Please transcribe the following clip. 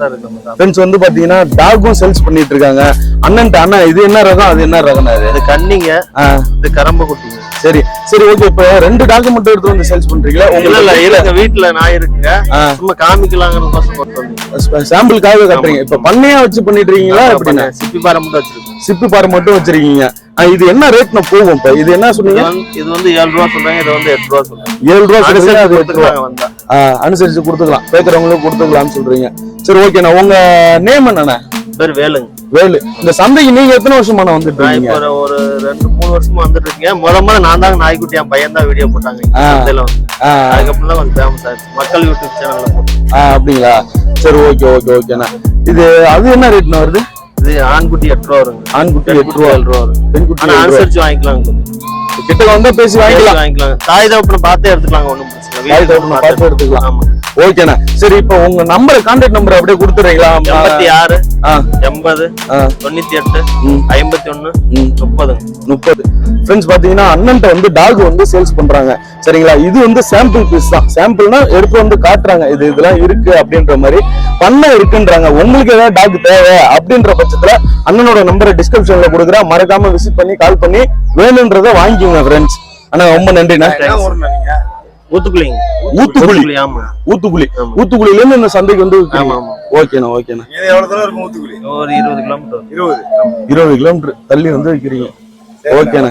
Friends வந்து பாத்தீங்கன்னா டாகும் sales பண்ணிட்டு இருக்காங்க. அண்ணன்ட்ட அண்ணா இது என்ன ரகம் அது என்ன ரகம் அது இது கன்னிங்க ஆ, இது கரம்ப குட்டிங்க. சரி சரி ஓகே இப்போ ரெண்டு டாக் மட்டும் எடுத்து வந்து சேல்ஸ் பண்றீங்களா? இல்ல இல்ல இருங்க வீட்டுல நாய் இருக்குங்க. சும்மா வந்தீங்க சாம்பிளுக்காக கட்டுறீங்க. இப்ப பண்ணையா வச்சு பண்ணிட்டு இருக்கீங்களா எப்படின்னா சிப்பி பாறை மட்டும் வச்சிருக்கோம் சிப்பி பாறை மட்டும் வச்சிருக்கீங்க. இது என்ன ரேட்ல போகும் இது என்ன சொன்னீங்க? இது வந்து ஏழு ரூபா சொல்றாங்க இது வந்து எட்டு ரூபா சொல்றாங்க. ஏழு ரூபா சொல்றீங்க அது எட்டு ரூபா. அனுசரிச்சு கொடுத்துக்கலாம். கேட்கறவங்களுக்கு கொடுத்துக்கலாம்னு சொல்றீங்க. சரி ஓகேண்ணா உங்க நேம் என்னண்ணா? பேர் வேலுங்க வேலு. இந்த சந்தைக்கு நீங்க எத்தனை வருஷமான வந்துட்டு இருக்கீங்க? ஒரு ரெண்டு மூணு வருஷமா வந்துட்டு இருக்கேன். முத முத நான் தாங்க நாய்க்குட்டி என் பையன் தான் வீடியோ போட்டாங்க. சந்தையில வந்து. அதுக்கப்புறம் தான் கொஞ்சம் ஃபேமஸ் ஆயிடுச்சு மக்கள் யூடியூப் சேனல்ல போட்டு அப்படிங்களா? சரி ஓகே ஓகே ஓகேண்ணா இது அது என்ன ரேட்ண்ணா வருது? இது ஆண்குட்டி எட்டு ரூபா வருங்க ஆண்குட்டி எட்டு ரூபா ஏழு ரூபா வரும் பெண்குட்டி ஆனா. அனுசரிச்சு வாங்கிக்கலாம். கிட்ட வந்தா பேசி வாங்கிக்கலாம் வாங்கிக்கலாம் தாய் தகப்பனை பார்த்தே எடுத்துக்கலாங்க ஒண்ணும். தாய் தகப்பனை பார்த்து எடுத்துக்கலாம். ஆமா ஓகேண்ணா சரி இப்போ உங்க நம்பர் கான்டாக்ட் நம்பர் அப்படியே கொடுத்துறீங்களா எண்பத்தி ஆறு ஆ எண்பது ஆ. தொண்ணூத்தி எட்டு ம். ஐம்பத்தி ஒண்ணு ம். முப்பதுங்க முப்பது. ஃப்ரெண்ட்ஸ் பாத்தீங்கன்னா அண்ணன்ட்ட வந்து டாக் வந்து சேல்ஸ் பண்றாங்க. சரிங்களா? இது வந்து சாம்பிள் பீஸ் தான். சாம்பிள்னா எடுத்து வந்து காட்டுறாங்க. இது இதெல்லாம் இருக்கு அப்படின்ற மாதிரி. பண்ண இருக்குன்றாங்க. உங்களுக்கு ஏதாவது டாக் தேவை அப்படின்ற பட்சத்துல அண்ணனோட நம்பரை டிஸ்கிரிப்ஷன்ல கொடுக்குறேன். மறக்காம விசிட் பண்ணி கால் பண்ணி வேணுன்றதை வாங்கிக்கோங்க ஃப்ரெண்ட்ஸ் அண்ணா ரொம்ப நன்றிண்ணா. ஊத்துக்குளிங்க ஊத்துக்குளி ஆமா. ஊத்துக்குளி. ஊத்துக்குளில இருந்து இந்த சந்தைக்கு வந்து ஆமா ஆமா. ஓகேண்ணா ஓகேண்ணா. இது எவ்வளவு தூரம் இருக்கும் ஊத்துக்குழி? ஒரு இருபது கிலோமீட்டர். இருபது. இருபது கிலோமீட்டர் தள்ளி வந்து வைக்கிறீங்க. ஓகேண்ணா.